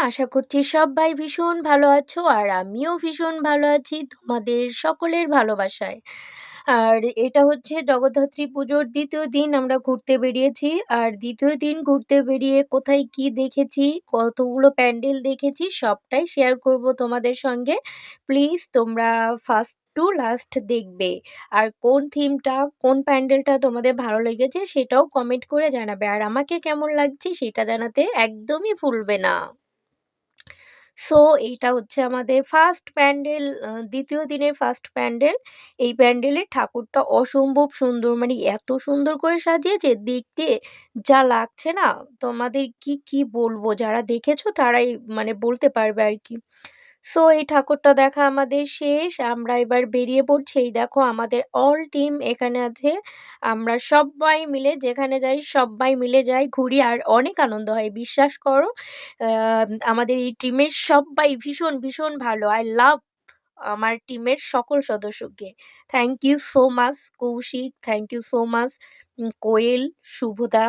আশা করছি সবাই ভীষণ ভালো আছো আর আমিও ভীষণ ভালো আছি তোমাদের সকলের ভালোবাসায়। আর এটা হচ্ছে জগদ্ধাত্রী পুজোর দ্বিতীয় দিন আমরা ঘুরতে বেরিয়েছি। আর দ্বিতীয় দিন ঘুরতে বেরিয়ে কোথায় কি দেখেছি, কতগুলো প্যান্ডেল দেখেছি সবটাই শেয়ার করব তোমাদের সঙ্গে। প্লিজ তোমরা ফার্স্ট টু লাস্ট দেখবে। আর কোন থিমটা, কোন প্যান্ডেলটা তোমাদের ভালো লেগেছে সেটাও কমেন্ট করে জানাবে। আর আমাকে কেমন লাগছে সেটা জানাতে একদমই ভুলবে না। সো এইটা হচ্ছে আমাদের ফার্স্ট প্যান্ডেল দ্বিতীয় দিনের ফার্স্ট প্যান্ডেল। এই প্যান্ডেলে ঠাকুরটা অসম্ভব সুন্দর মানে এত সুন্দর করে সাজিয়েছে দেখতে যা লাগছে না তোমাদের কি, কি বলব যারা দেখেছ তারাই মানে বলতে পারবে আরকি। সো এই ঠাকুরটা দেখা আমাদের শেষ। আমরা এবার বেরিয়ে পড়ছি। এই দেখো আমাদের অল টিম এখানে আছে। আমরা সবাই মিলে যেখানে যাই সব্বাই মিলে যাই, ঘুরি আর অনেক আনন্দ হয়। বিশ্বাস করো আমাদের এই টিমের সব্বাই ভীষণ, ভীষণ ভালো। আই লাভ আমার টিমের সকল সদস্যকে। Thank you so much Koushik, thank you so much Koel, শুভদা,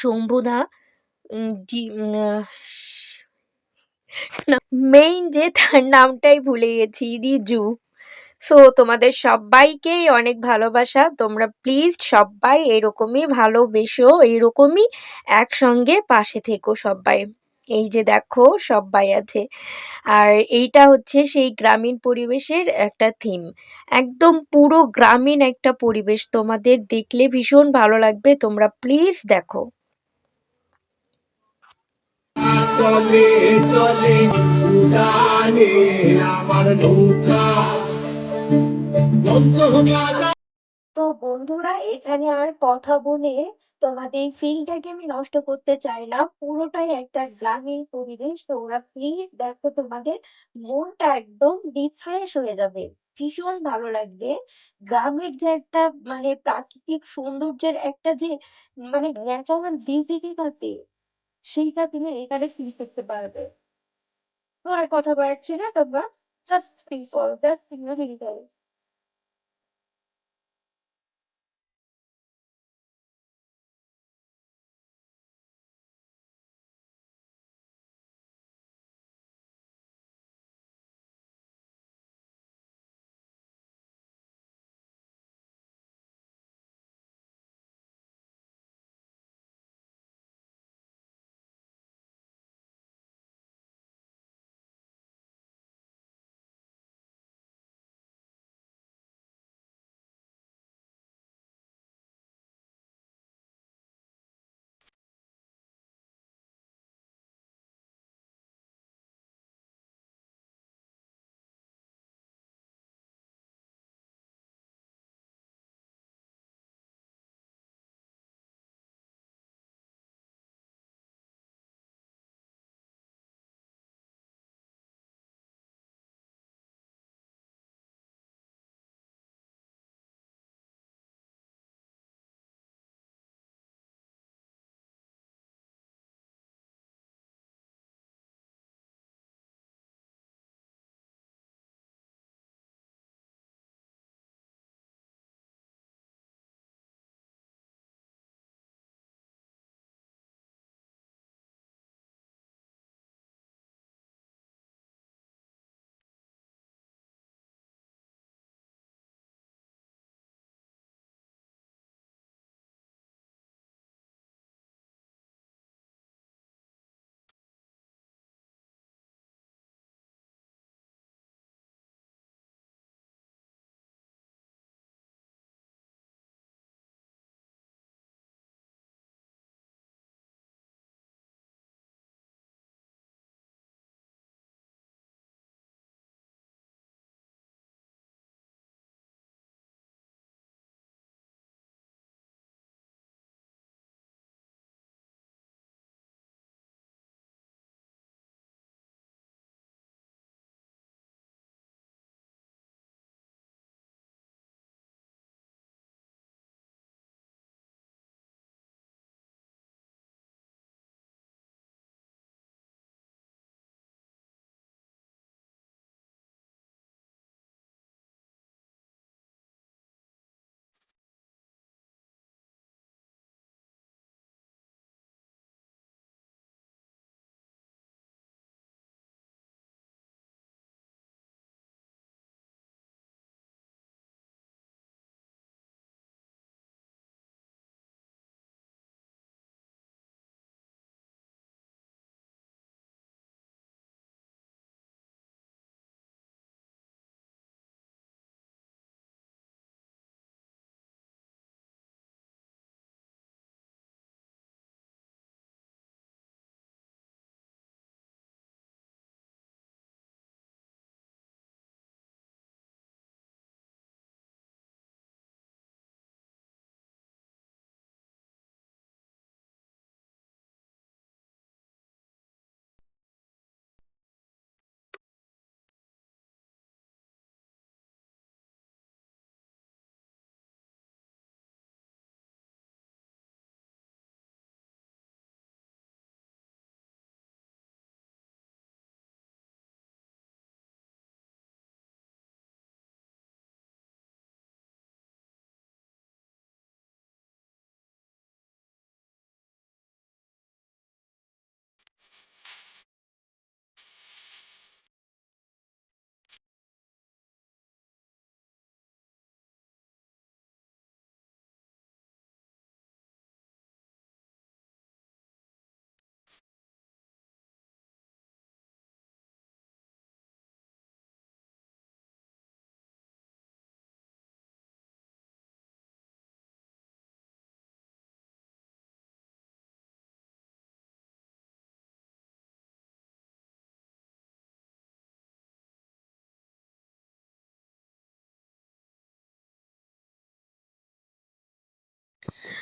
শম্ভুদা, না মেইন যে তার নামটাই ভুলে গেছি রিজু। সো তোমাদের সবাইকেই অনেক ভালোবাসা। তোমরা প্লিজ সব্বাই এরকমই ভালোবেসো, এরকমই একসঙ্গে পাশে থেকো সব্বাই। এই যে দেখো সব্বাই আছে। আর এইটা হচ্ছে সেই গ্রামীণ পরিবেশের একটা থিম। একদম পুরো গ্রামীণ একটা পরিবেশ। তোমাদের দেখলে ভীষণ ভালো লাগবে। তোমরা প্লিজ দেখো। চলে চলে উড়ানে আমার নৌকা তো বন্ধুরা, এখানে আর কথা বলে তোমাদের ফিলটাকে আমি নষ্ট করতে চাই না। পুরোটাই একটা গ্রামীণ পরিবেশ। তোমরা প্লিজ দেখো, তোমাদের মনটা একদম রিফ্রেশ হয়ে যাবে। ভীষণ ভালো লাগবে। গ্রামের যে একটা মানে প্রাকৃতিক সৌন্দর্যের একটা যে মানে ন্যাচারাল বিউটিটা থাকে সেইটা তুমি এখানে ফিল করতে পারবে। আর কথা বাড়াচ্ছি না তোমরা জাস্ট ফিল করো, জাস্ট ফিল করো।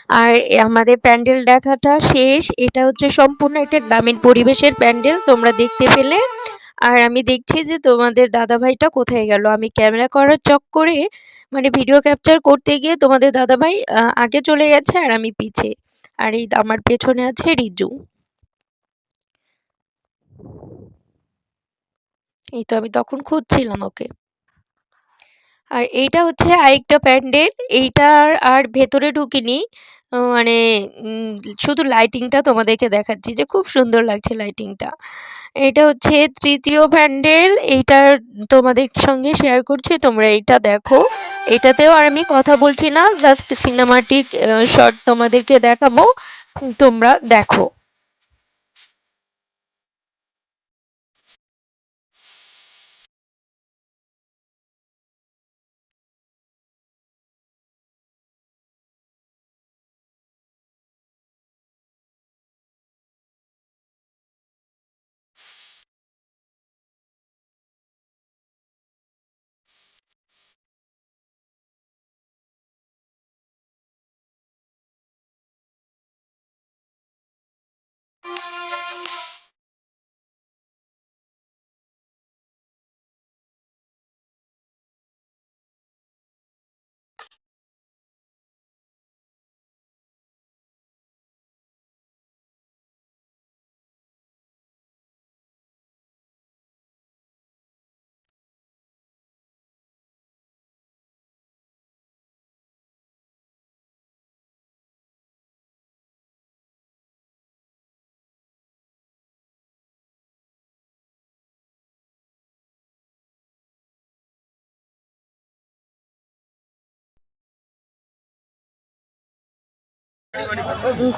আর আমাদের প্যান্ডেল দেখাটা শেষ। এটা হচ্ছে সম্পূর্ণ একটা গ্রামীণ পরিবেশের প্যান্ডেল, তোমরা দেখতে পেলে। আর আমি দেখছি যে তোমাদের দাদাভাইটা কোথায় গেল? আমি ক্যামেরা করার চক্করে মানে ভিডিও ক্যাপচার করতে গিয়ে তোমাদের দাদাভাই আগে চলে গেছে আর আমি পিছে। আর এই আমার পেছনে আছে রিজু। এই তো আমি তখন খুঁজছিলাম ওকে। আর এইটা হচ্ছে আরেকটা প্যান্ডেল। এইটার আর ভেতরে ঢুকিনি। মানে শুধু লাইটিংটা তোমাদেরকে দেখাচ্ছি যে খুব সুন্দর লাগছে লাইটিংটা। এটা হচ্ছে তৃতীয় প্যান্ডেল। এইটা তোমাদের সঙ্গে শেয়ার করছি, তোমরা এইটা দেখো। এটাতেও আর আমি কথা বলছি না। জাস্ট সিনেমাটিক শর্ট তোমাদেরকে দেখাবো। তোমরা দেখো।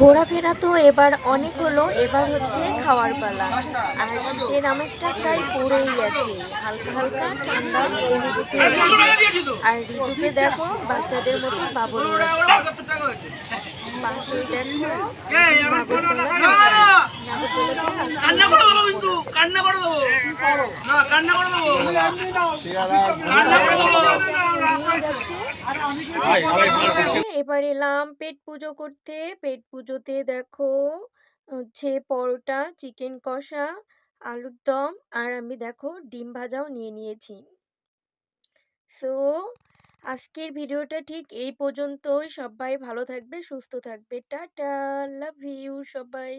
ঘোরাফেরা তো এবার অনেক হলো। এবার হচ্ছে খাওয়ার পালা। আর শীতের আমেজটা প্রায় পড়েই গেছে। হালকা, হালকা ঠান্ডা অনুভূতি। আর ঋতুতে দেখো বাচ্চাদের মতো বাবর উড়াচ্ছে। পাশেই দেখো নাগরদোলা নাগরদোলাতে কান্না করে দেবো কিন্তু কান্না করে দেবো না কান্না করে দেবো কান্না করে দেবো এবার এলাম পেট পুজো করতে। পেট পুজোতে দেখো হচ্ছে পরোটা চিকেন কষা আলুর দম আর আমি দেখো ডিম ভাজাও নিয়ে নিয়েছি। সো আজকের ভিডিওটা ঠিক এই পর্যন্তই। সবাই ভালো থাকবে সুস্থ থাকবে। টাটা লাভ ইউ সবাই।